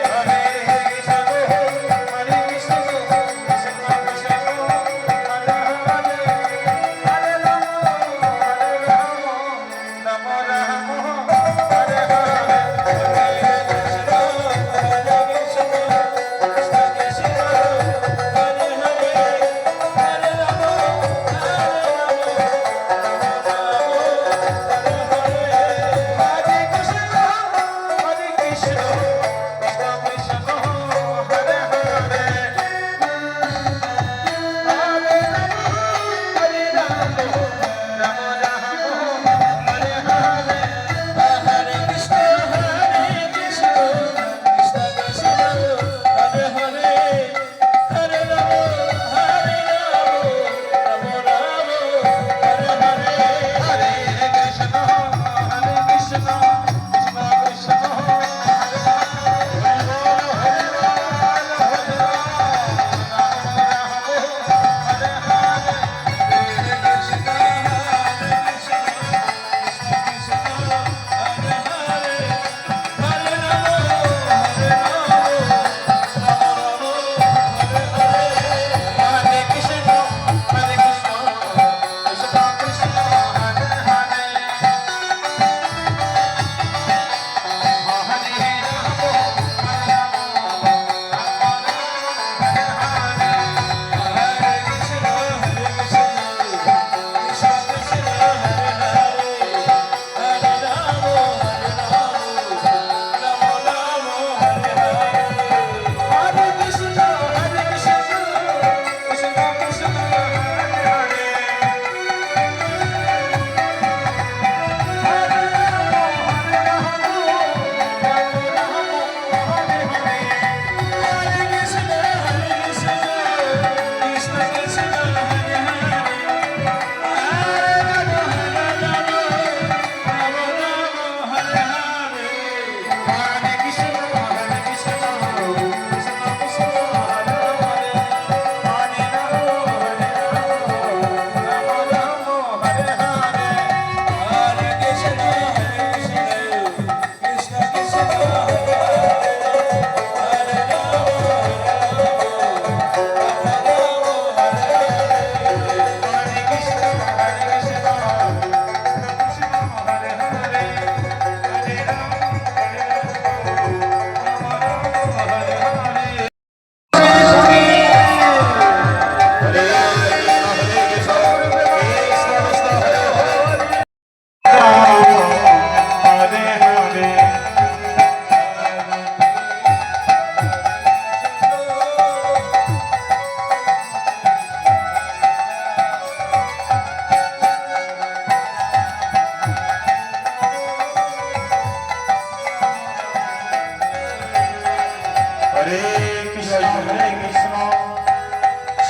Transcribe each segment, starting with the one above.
Yeah.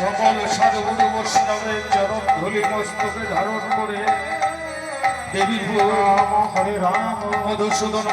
সকল সাধুগুরু বৈষ্ণবের চরণ ধুলি মস্তকে ধারণ করে দেবী হরে রাম মধুসূদন